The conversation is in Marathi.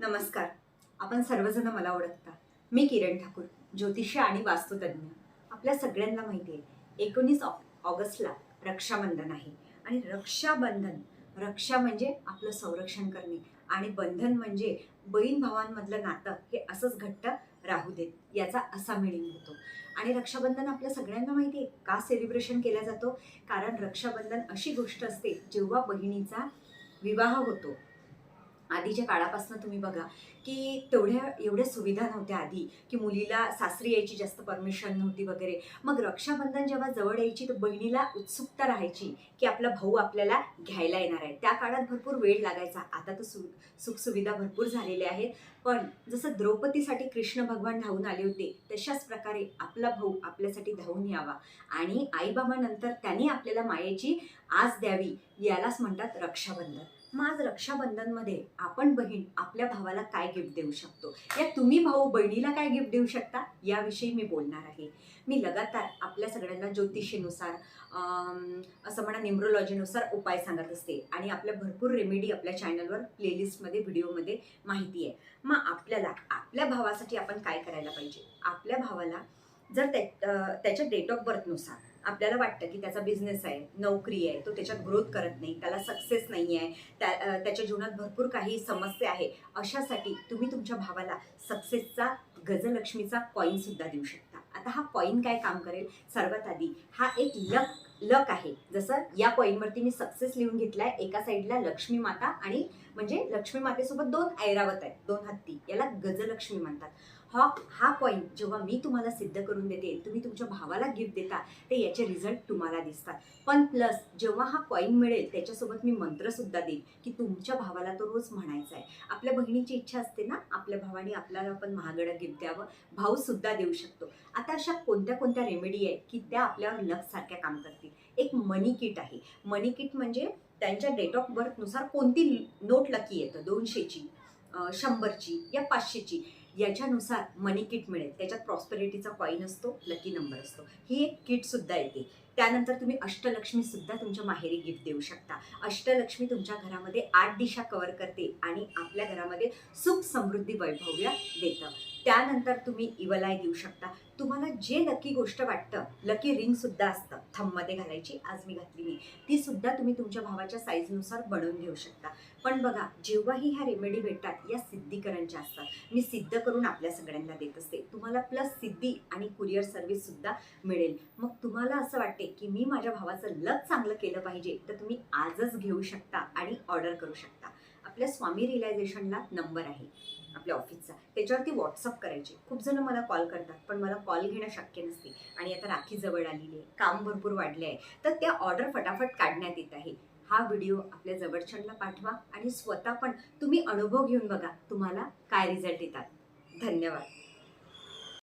नमस्कार. आपण सर्वजण मला ओळखता. मी किरण ठाकूर ज्योतिष आणि वास्तुतज्ञ. आपल्या सगळ्यांना माहिती आहे एकोणीस ऑगस्टला रक्षाबंधन आहे. आणि रक्षाबंधन रक्षा म्हणजे आपलं संरक्षण करणे आणि बंधन म्हणजे बहीण भावांमधलं नातं हे असंच घट्ट राहू देत याचा असा मिनिंग होतो. आणि रक्षाबंधन आपल्या सगळ्यांना माहिती आहे का सेलिब्रेशन केला जातो? कारण रक्षाबंधन अशी गोष्ट असते जेव्हा बहिणीचा विवाह होतो आधीच्या काळापासून तुम्ही बघा की तेवढ्या एवढ्या सुविधा नव्हत्या आधी की मुलीला सासरी यायची जास्त परमिशन नव्हती वगैरे. मग रक्षाबंधन जेव्हा जवळ यायची तर बहिणीला उत्सुकता राहायची की आपला भाऊ आपल्याला घ्यायला येणार आहे. त्या काळात भरपूर वेळ लागायचा. आता तर सु सुखसुविधा भरपूर झालेल्या आहेत. पण जसं द्रौपदीसाठी कृष्ण भगवान धावून आले होते तशाच प्रकारे आपला भाऊ आपल्यासाठी धावून यावा. आणि आईबाबानंतर त्यांनी आपल्याला मायेची आस द्यावी यालाच म्हणतात रक्षाबंधन. मग आज रक्षाबंधनमध्ये आपण बहीण आपल्या भावाला काय गिफ्ट देऊ शकतो? या तुम्ही भाऊ बहिणीला काय गिफ्ट देऊ शकता? याविषयी मी बोलणार आहे. मी लगातार आपल्या सगळ्यांना ज्योतिषीनुसार असं म्हणा न्युमरोलॉजीनुसार उपाय सांगत असते. आणि आपल्या भरपूर रेमेडी आपल्या चॅनलवर प्लेलिस्टमध्ये व्हिडिओमध्ये माहिती आहे. मग आपल्याला आपल्या भावासाठी आपण काय करायला पाहिजे? आपल्या भावाला जर त्या त्याच्या डेट ऑफ बर्थनुसार आपल्याला वाटतं की त्याचा बिझनेस आहे नोकरी आहे तो त्याच्यात ग्रोथ करत नाही त्याला सक्सेस नाही आहे त्या त्याच्या जीवनात भरपूर काही समस्या आहे अशासाठी तुम्ही तुमच्या भावाला सक्सेसचा गजलक्ष्मीचा कॉईनसुद्धा देऊ शकता. आता हा कॉईन काय काम करेल? सर्वात आधी हा एक लक लक आहे. जसं या कॉईनवरती मी सक्सेस लिहून घेतलाय एका साईडला लक्ष्मी माता आणि म्हणजे लक्ष्मी मातेसोबत दोन ऐरावत आहेत दोन हत्ती. याला गजलक्ष्मी म्हणतात. हा हा कॉईन जेव्हा मी तुम्हाला सिद्ध करून देते तुम्ही तुमच्या भावाला गिफ्ट देता ते याचे रिझल्ट तुम्हाला दिसतात. पण प्लस जेव्हा हा कॉईन मिळेल त्याच्यासोबत मी मंत्रसुद्धा देईल देईन की तुमच्या भावाला तो रोज म्हणायचा आहे आपल्या बहिणीची इच्छा असते ना आपल्या भावाने आपल्याला पण महागडं गिफ्ट द्यावं भाऊसुद्धा देऊ शकतो. आता अशा कोणत्या कोणत्या रेमेडी आहेत की त्या आपल्यावर लक सारख्या काम करतील? एक मनी किट आहे. मनी किट म्हणजे त्यांच्या डेट ऑफ बर्थनुसार कोणती नोट लकी येतं? दोनशेची शंभरची या पाचशेची. याच्यानुसार मनी किट मिळेल. त्याच्यात प्रॉस्पेरिटीचा कॉईन असतो लकी नंबर असतो. ही एक किटसुद्धा येते. त्यानंतर तुम्ही अष्टलक्ष्मी सुद्धा तुमच्या माहेरी गिफ्ट देऊ शकता. अष्टलक्ष्मी तुमच्या घरामध्ये आठ दिशा कव्हर करते आणि आपल्या घरामध्ये सुख समृद्धी वैभव्य देतं. त्यानंतर तुम्ही इवलाय देऊ शकता. तुम्हाला जे लकी गोष्ट वाटतं लकी रिंग सुद्धा असतं. थंबमध्ये घालायची आज मी घातलेली ती सुद्धा तुम्ही तुमच्या भावाच्या साईजनुसार बनवून घेऊ शकता. पण बघा जेव्हाही ह्या रेमेडी भेटतात या सिद्धीकरणच्या असतात. मी सिद्ध करून आपल्या सगळ्यांना देत असते. तुम्हाला प्लस सिद्धी आणि कुरिअर सर्व्हिस सुद्धा मिळेल. मग तुम्हाला असं वाटते की मी माझ्या भावाचं लक चांगलं केलं पाहिजे तर तुम्ही आजच घेऊ शकता आणि ऑर्डर करू शकता. आपल्या स्वामी रिलायझेशनला नंबर आहे. त्याच्यावरती व्हॉट्सअप करायचे. खूप जण मला कॉल करतात पण मला कॉल घेणं शक्य नसते. आणि आता राखी जवळ आलेली आहे काम भरपूर वाढले आहे तर त्या ऑर्डर फटाफट काढण्यात येत आहे. हा व्हिडिओ आपल्या जवळच्यांना पाठवा आणि स्वतः पण तुम्ही अनुभव घेऊन बघा तुम्हाला काय रिझल्ट येतात. धन्यवाद.